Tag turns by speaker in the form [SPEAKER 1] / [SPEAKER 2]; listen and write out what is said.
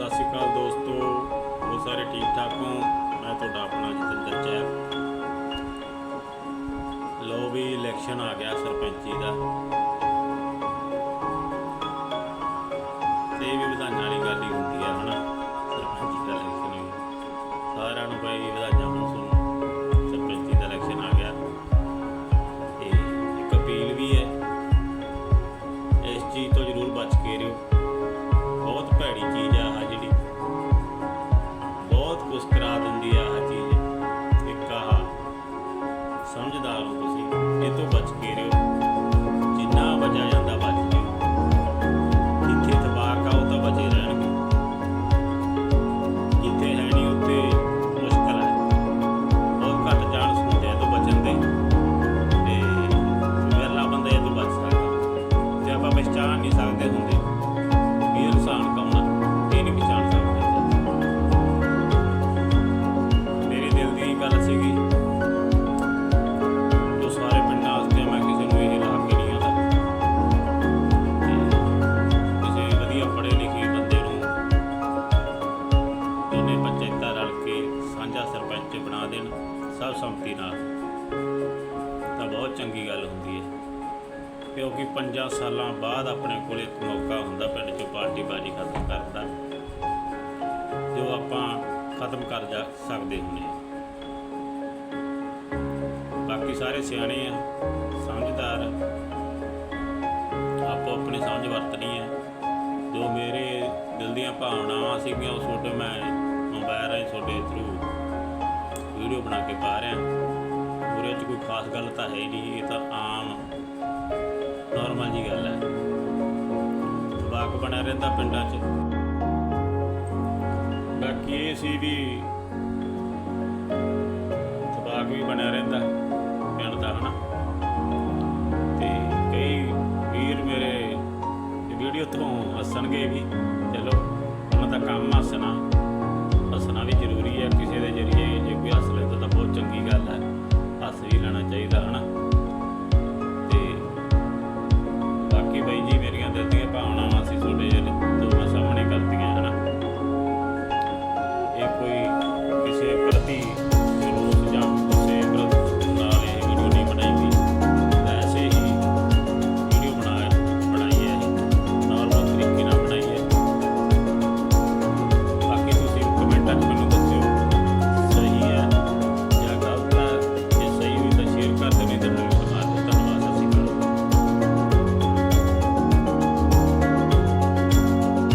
[SPEAKER 1] ਸਤਿ ਸ਼੍ਰੀ ਅਕਾਲ ਦੋਸਤੋ ਉਹ ਸਾਰੇ ਠੀਕ ਠਾਕ ਹੋ? ਮੈਂ ਤੁਹਾਡਾ ਆਪਣਾ ਜਤਿੰਦਰ ਚੈਪ ਲੋ ਵੀ ਇਲੈਕਸ਼ਨ ਆ ਗਿਆ ਸਰਪੰਚੀ ਦਾ। ਤੇ ਵੀ ਵਧਾਈਆਂ ਵਾਲੀ ਗੱਲ ਹੀ ਹੁੰਦੀ ਆ, ਹਨਾ? ਸਰਪੰਚੀ ਦਾ ਇਲੈਕਸ਼ਨ ਵੀ। ਸਾਰਿਆਂ ਨੂੰ ਭਾਈ ਵਧਾਈਆਂ ਹੋਣ ਤੁਹਾਨੂੰ ਸਰਪੰਚੀ ਦਾ ਇਲੈਕਸ਼ਨ ਆ ਗਿਆ। ਤੇ ਇੱਕ ਅਪੀਲ ਵੀ ਹੈ, ਇਸ ਚੀਜ਼ ਤੋਂ ਜ਼ਰੂਰ ਬਚ ਕੇ ਰਹੋ ਬਹੁਤ ਦਿੰਦੀ ਆ ਆਹ ਚੀਜ਼ ਇੱਕ ਆਹ ਸਮਝਦਾਰ ਹੋ ਤੁਸੀਂ। ਇਹ ਤੋਂ ਬਚ ਕੇ ਰਹੋ ਜਿੰਨਾ ਬਚਿਆ ਜਾਂਦਾ ਬਚ ਜਿਓ ਜਿੱਥੇ ਤਬਾਕ ਆ, ਉਹ ਤਾਂ ਬਚੇ ਰਹਿਣਗੇ। ਜਿੱਥੇ ਹੈ ਨਹੀਂ, ਉੱਥੇ ਮੁਸ਼ਕਲ ਹੈ ਬਹੁਤ ਘੱਟ ਚਾਂਸ ਹੁੰਦੇ ਆ ਤੋਂ ਬਚਣ ਦੇ। ਤੇ ਵਿਰਲਾ ਬੰਦਾ ਇਹ ਤੋਂ ਬਚ ਸਕਦਾ। ਤੇ ਆਪਾਂ ਪਛਾਣ ਨਹੀਂ ਸਕਦੇ ਹੁੰਦੇ। ਸਾਂਝਾ ਬਣਾ ਦੇਣ ਸਭ ਸੰਮਤੀ ਨਾਲ। ਤਾਂ ਬਹੁਤ ਚੰਗੀ ਗੱਲ ਹੁੰਦੀ ਹੈ। ਕਿਉਂਕਿ ਪੰਜਾਂ ਸਾਲਾਂ ਬਾਅਦ ਆਪਣੇ ਕੋਲ ਇੱਕ ਮੌਕਾ ਹੁੰਦਾ ਪਿੰਡ 'ਚ ਪਾਰਟੀ ਬਾਜੀ ਖਤਮ ਕਰਨ ਦਾ। ਜੋ ਆਪਾਂ ਖਤਮ ਕਰ ਜਾ ਸਕਦੇ ਹੁੰਦੇ ਹਾਂ। ਬਾਕੀ ਸਾਰੇ ਸਿਆਣੇ ਆ, ਸਮਝਦਾਰ, ਆਪੋ ਆਪਣੀ ਸਮਝ ਵਰਤਣੀ ਹੈ। ਜੋ ਮੇਰੇ ਦਿਲ ਦੀਆਂ ਭਾਵਨਾਵਾਂ ਸੀਗੀਆਂ, ਉਹ ਤੁਹਾਡੇ ਮੈਂ ਮੋਬਾਈਲ ਰਾਹੀਂ ਤੁਹਾਡੇ ਥਰੂ ਵੀਡੀਓ ਬਣਾ ਕੇ ਪਾ ਰਿਹਾ ਉਹਦੇ 'ਚ ਕੋਈ ਖਾਸ ਗੱਲ ਤਾਂ ਹੈ ਨਹੀਂ, ਇਹ ਤਾਂ ਆਮ ਨਾਰਮਲ ਜੀ ਗੱਲ ਹੈ। ਵਾਕ ਬਣਿਆ ਰਹਿੰਦਾ ਪਿੰਡਾਂ 'ਚ। ਬਾਕੀ ਇਹ ਸੀ ਵੀ ਤਬਾਕ ਵੀ ਬਣਿਆ ਰਹਿੰਦਾ ਪਿੰਡ ਦਾ, ਹਨਾ। ਤੇ ਕਈ ਵੀਰ ਮੇਰੇ ਵੀਡੀਓ ਤੋਂ ਹੱਸਣਗੇ ਵੀ। ਬਾਕੀ ਬਾਈ ਜੀ ਮੇਰੀਆਂ ਦਿਲ ਦੀਆਂ ਭਾਵਨਾਵਾਂ